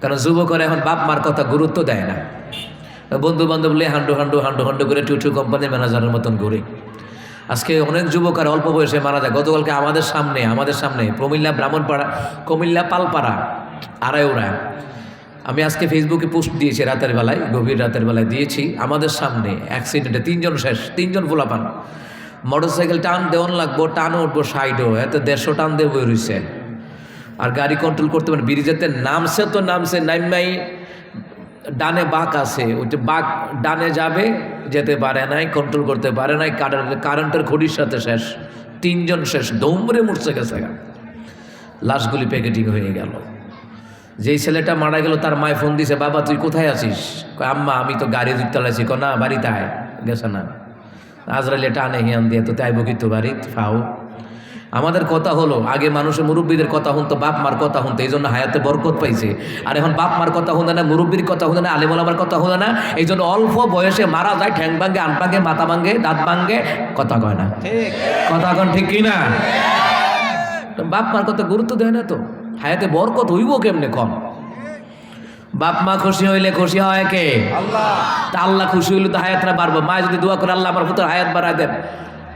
কারণ যুবকরা এখন বাপ মার কথা গুরুত্ব দেয় না। বন্ধু বান্ধব লে হান্ডু হান্ডু হান্ডু হান্ডু করে টুটু কোম্পানির ম্যানেজারের মতন ঘুরে। আজকে অনেক যুবক আর অল্প বয়সে মারা যায়। গতকালকে আমাদের সামনে আমাদের সামনে প্রমিল্লা ব্রাহ্মণপাড়া কুমিল্লা পালপাড়া, আড়াইউড়া। আমি আজকে ফেসবুকে পোস্ট দিয়েছি রাতের বেলায়, গভীর রাতের বেলায় দিয়েছি। আমাদের সামনে অ্যাক্সিডেন্টে তিনজন শেষ, তিনজন পোলাপান মোটর সাইকেল টান দেওয়ান লাগবো টানও উঠবো সাইডও এত দেড়শো টান দিয়ে বই রয়েছে আর গাড়ি কন্ট্রোল করতে পারে ব্রিজেতে নামছে তো নামছে নাইমাই ডানে বাঁক আছে। ওই যে বাঁক ডানে যাবে, যেতে পারে নাই কন্ট্রোল করতে পারে নাই, কারেন্ট, কারেন্টের খড়ির সাথে শেষ। তিনজন শেষ, দৌড়ে মরছে গেছে। লাশগুলি প্যাকেটিং হয়ে গেল। যেই ছেলেটা মারা গেল, তার মায় ফোন দিছে, বাবা, তুই কোথায় আছিস? আম্মা, আমি তো গাড়ি দিতে চালাইছি ক না, বাড়িতে আয়। গেছে না। আজরাইলে টানে হিয়ান দিয়ে তো তাইব কিন্তু বাড়ি ফাও। আমাদের কথা হলো আগে মানুষের মুরব্বীদের কথা শুনতো বাপ মার কথা শুনতো এই জন্য হায়াতে বরকত পাইছে। আর এখন বাপ মার কথা শুনে না মুরব্বীর কথা শুনে না আলিমুল আমার কথা শুনে না এই জন্য অল্প বয়সে মারা যায় ঠ্যাং ভাঙ্গে আন ভাঙ্গে মাথা ভাঙ্গে দাঁত ভাঙ্গে কথা কয় না। কথা কন ঠিক কি না? বাপ মার কথা গুরুত্ব দেয় না তো হায়াতে বরকত হইব কেমনে কম? বাপ মা খুশি হইলে খুশি হয় কে? আল্লাহ। তা আল্লাহ খুশি হইলে তো হায়াতরা বাড়বো। মা যদি দোয়া করে আল্লাহ আমার পুত্র হায়াত বাড়ায় দেন।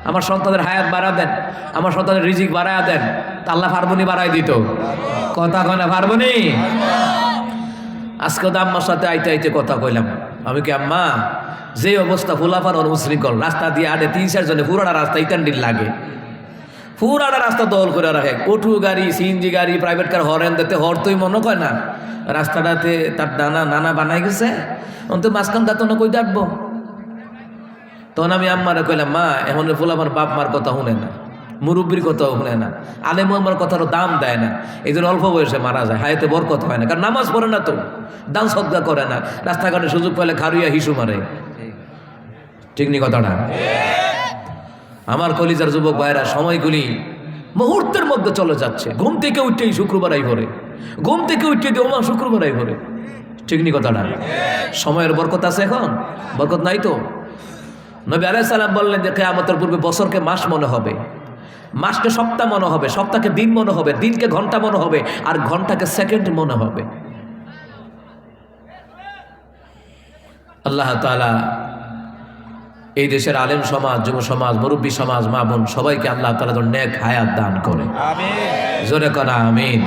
আমার সন্তানের হায়াত বাড়া দেন, আমার সন্তানের রিজিক বাড়ায় দেন, তা আল্লাহ ফার্বনি বাড়াই দিত। কথা কয় না ফার্বনি? আজকে তো আম্মার সাথে আইতে আইতে কথা কইলাম। আমি কি আম্মা যে অবস্থা ফুলাফার অনুশৃঙ্খল, রাস্তা দিয়ে আড়ে তিন চার জনে পুরাটা রাস্তা ইতান্ডিল লাগে। পুরাটা রাস্তা দল করে রাখে। অটু গাড়ি, সিএনজি গাড়ি প্রাইভেট কার হরেন দিতে হর তুই মনে কয় না? রাস্তাটাতে তার নানা নানা বানাই গেছে। অন্ত মাঝখান দাঁত না কই ডাকবো? তখন আমি আম্মারে কইলাম, মা, এমন ফুল আমার বাপ মার কথা শুনে না, মুরব্বীর কথাও শুনে না, আলেম আমার কথারও দাম দেয় না এই জন্য অল্প বয়সে মারা যায়, হায়াতে বর কথা হয় না, কারণ নামাজ পড়ে না তো, দান সদ্গা করে না, রাস্তাঘাটে সুযোগ পেলে খারুইয়া হিসু মারে। ঠিক নি কথাটা? আমার কলিজার যুবক ভাইরা, সময়গুলি মুহূর্তের মধ্যে চলে যাচ্ছে, ঘুম থেকে উঠতেই শুক্রবার আই ভরে, ঘুম থেকে উঠতে দিয়ে ওমা শুক্রবার আই ভরে, ঠিক নি কথাটা? সময়ের বরকত আছে এখন? বরকত নাই তো? নবী আলাই সালাম বললেন যে কেয়ামতের পূর্বে বছরকে মাস মনে হবে। মাসকে সপ্তাহ মনে হবে সপ্তাহকে দিন মনে হবে দিনকে ঘণ্টা মনে হবে আর ঘন্টাকে সেকেন্ড মনে হবে। আল্লাহ তাআলা এই দেশের আলেম সমাজ যুব সমাজ মুরব্বী সমাজ মা বোন সবাইকে আল্লাহ তালা নেক হায়াত দান করে। জোরে করা আমিন।